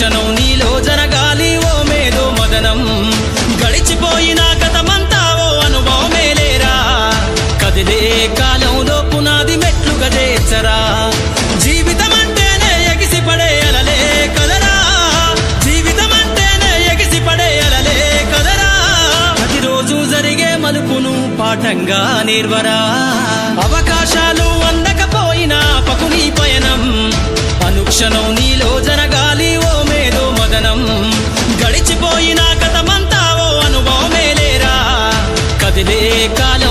అనుక్షణం నీలో జరగాలి ఓ మేధో మదనం. గడిచిపోయిన గతమంతా ఓ అనుభవమే లేరా? కదిలే కాలంలో పునాది మెట్లు చేర్చరా? జీవితం అంటేనే ఎగిసి పడే అలలే కదరా? జీవితం అంటేనే ఎగిసి అలలే కదరా? ప్రతిరోజు జరిగే మలుపును పాఠంగా నిర్వరా? అవకాశాలు అందకపోయినా పకుని పయనం. అనుక్షణం నీలో রে